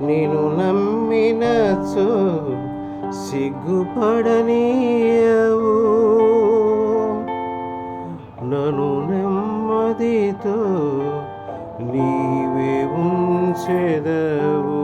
నేను నమ్మినచో సిగ్గుపడనీయవు. నను నెమ్మదితో నీవే ఉంచెదవు.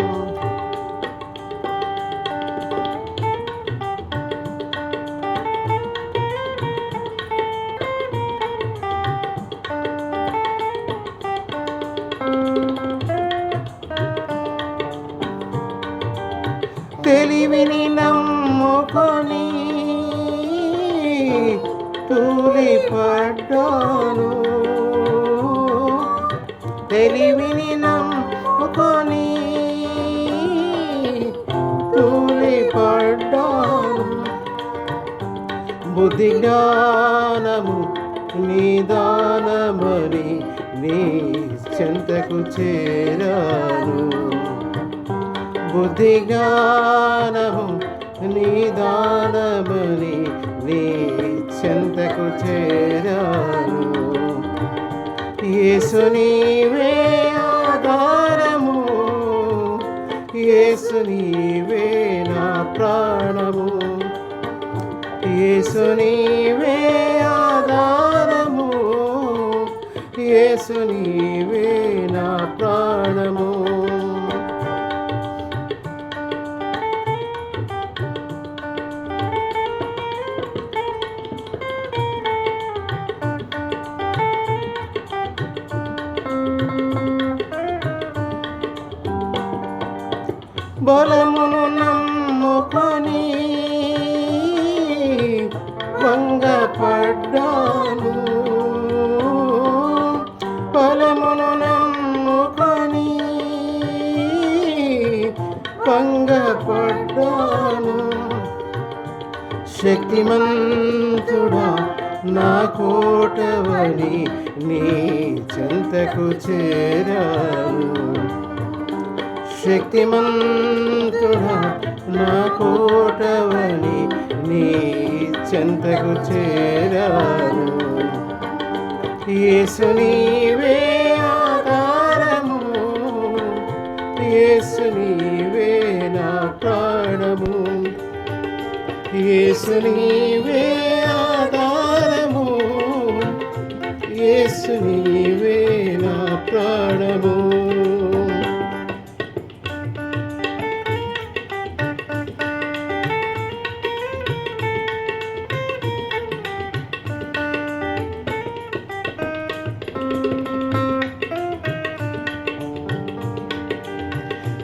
తెలివిని నమ్ముకొని తూలి పడ్డాను. తెలివిని నమ్ముకొని తూలి పడ్డాను. బుద్ధి జ్ఞానము నిదానమని నీ చెంతకు చేరాను. బుద్ధి జ్ఞానము నిదానమని నీ చెంతకు చేరాను. యేసు నీవే ఆధారము యేసు నీవే నా ప్రాణము. యేసు నీవే ఆధారము యేసు నీవే నా ప్రాణము. బలమును నమ్ముకొని వంగపడ్డాను. బలమును నమ్ముకొని వంగపడ్డాను. శక్తిమంతుడా నా కోటవని నీ చెంతకు చేరాను. శక్తిమంతుడా నా కోటవని నీ చెంతకు చేరాను. యేసు నీవే ఆధారము యేసు నీవే నా ప్రాణము. యేసు నీవే ఆధారము యేసు నీవే నా ప్రాణము.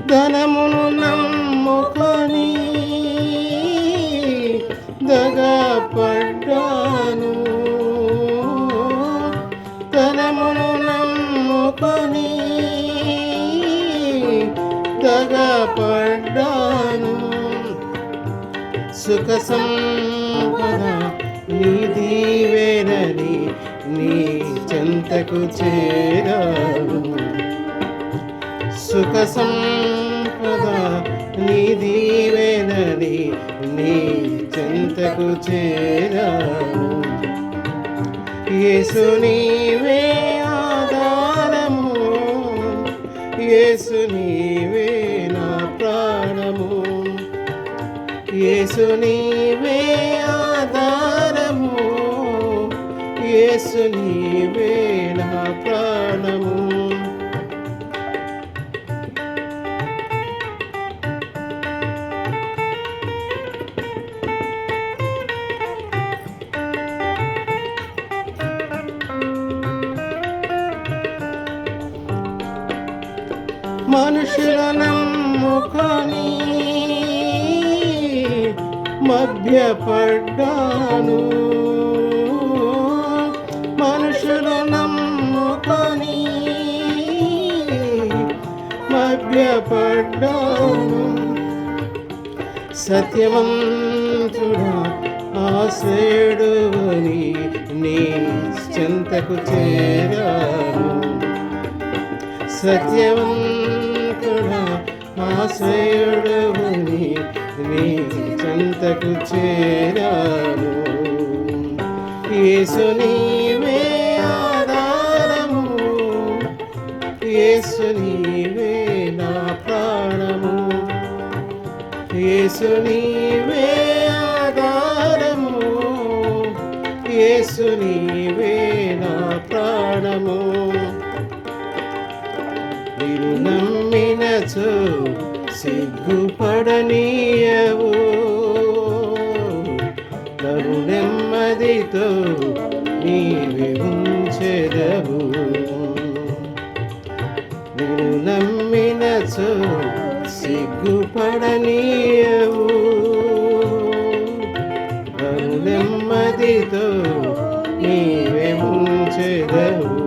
ధనమును నమ్ముకొని దగపడ్డాను ధనమును నమ్ముకొని దగపడ్డాను సుఖ సంపద నీది వేరని నీ చెంతకు చేరాను. సుఖ సంపద నీ దీవెనది నీ చెంతకు చేరాను యేసు నీవే ఆధారము యేసు నీవే నా ప్రాణము. యేసు నీవే ఆధారము యేసు నీవే నా ప్రాణము. మనుషుల నమ్ముకొని మధ్యపడ్డాను. మనుషుల నమ్ముకొని మధ్యపడ్డాను. సత్యవంతుడా ఆశ్రయుడు నీ చెంతకు చేరాను. సత్యవంతు ఆశ్రయుడు నీ చెంతకు చేరాను యేసు నీవే ఆధారము. యేసు నీవే నా ప్రాణము. యేసు నీవే ఆధారము. యేసు నీవే నా ప్రాణము. నిన్ను నమ్మినచో సిగ్గుపడనీయవు. నన్ను నెమ్మదితో నీవి ఉంచెదవు. నేను నమ్మినచో సిగ్గుపడనీయవు. నన్ను నెమ్మదితో నీవే ఉంచెదవు.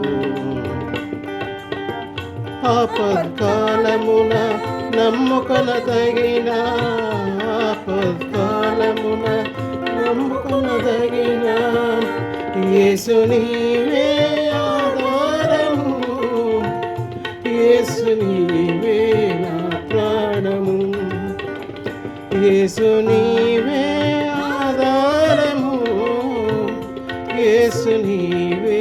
ఆపత్కాలమున నమ్ముకొన తగిన ఆపత్కాలమున నమ్ముకొన తగిన యేసు నీవే ఆధారము. యేసు నీవే నా ప్రాణము. యేసు నీవే ఆధారము. యేసు నీవే